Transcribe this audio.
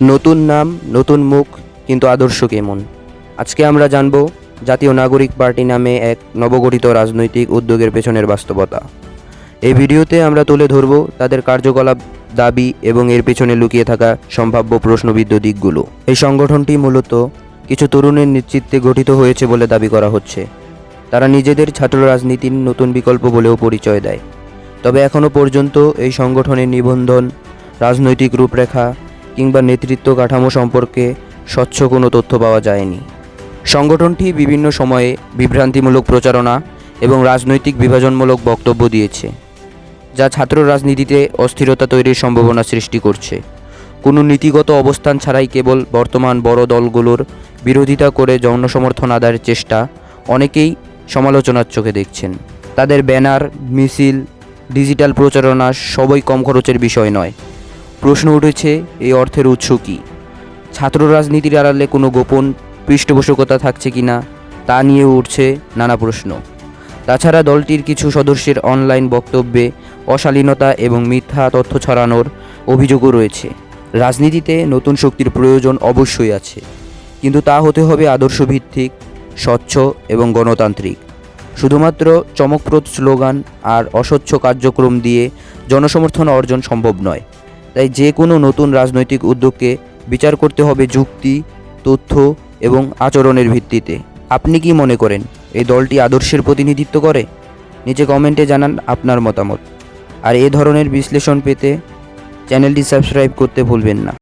নতুন নাম, নতুন মুখ, কিন্তু আদর্শ কেমন? আজকে আমরা জানব জাতীয় নাগরিক পার্টি নামে এক নবগঠিত রাজনৈতিক উদ্যোগের পেছনের বাস্তবতা। এই ভিডিওতে আমরা তুলে ধরব তাদের কার্যকলাপ, দাবি এবং এর পেছনে লুকিয়ে থাকা সম্ভাব্য প্রশ্নবিদ্ধ দিকগুলো। এই সংগঠনটি মূলত কিছু তরুণের নেতৃত্বে গঠিত হয়েছে বলে দাবি করা হচ্ছে। তারা নিজেদের ছাত্র রাজনীতির নতুন বিকল্প বলেও পরিচয় দেয়। তবে এখনও পর্যন্ত এই সংগঠনের নিবন্ধন, রাজনৈতিক রূপরেখা কিংবা নেতৃত্ব কাঠামো সম্পর্কে স্বচ্ছ কোনো তথ্য পাওয়া যায়নি। সংগঠনটি বিভিন্ন সময়ে বিভ্রান্তিমূলক প্রচারণা এবং রাজনৈতিক বিভাজনমূলক বক্তব্য দিয়েছে, যা ছাত্র রাজনীতিতে অস্থিরতা তৈরির সম্ভাবনা সৃষ্টি করছে। কোনো নীতিগত অবস্থান ছাড়াই কেবল বর্তমান বড় দলগুলোর বিরোধিতা করে জনসমর্থন আদায়ের চেষ্টা অনেকেই সমালোচনার চোখে দেখছেন। তাদের ব্যানার, মিছিল, ডিজিটাল প্রচারণা সবই কম খরচের বিষয় নয়। প্রশ্ন উঠেছে, এই অর্থের উৎস কী? ছাত্র রাজনীতির আড়ালে কোনো গোপন পৃষ্ঠপোষকতা থাকছে কি না তা নিয়ে উঠছে নানা প্রশ্ন। তাছাড়া দলটির কিছু সদস্যের অনলাইন বক্তব্যে অশালীনতা এবং মিথ্যা তথ্য ছড়ানোর অভিযোগও রয়েছে। রাজনীতিতে নতুন শক্তির প্রয়োজন অবশ্যই আছে, কিন্তু তা হতে হবে আদর্শভিত্তিক, স্বচ্ছ এবং গণতান্ত্রিক। শুধুমাত্র চমকপ্রদ স্লোগান আর অস্বচ্ছ কার্যক্রম দিয়ে জনসমর্থন অর্জন সম্ভব নয়। তাই যে কোনো নতুন রাজনৈতিক উদ্যোগকে বিচার করতে হবে যুক্তি, তথ্য এবং আচরণের ভিত্তিতে। আপনি কি মনে করেন, এই দলটি আদর্শের প্রতিনিধিত্ব করে? নিচে কমেন্টে জানান আপনার মতামত। আর এ ধরনের বিশ্লেষণ পেতে চ্যানেলটি সাবস্ক্রাইব করতে ভুলবেন না।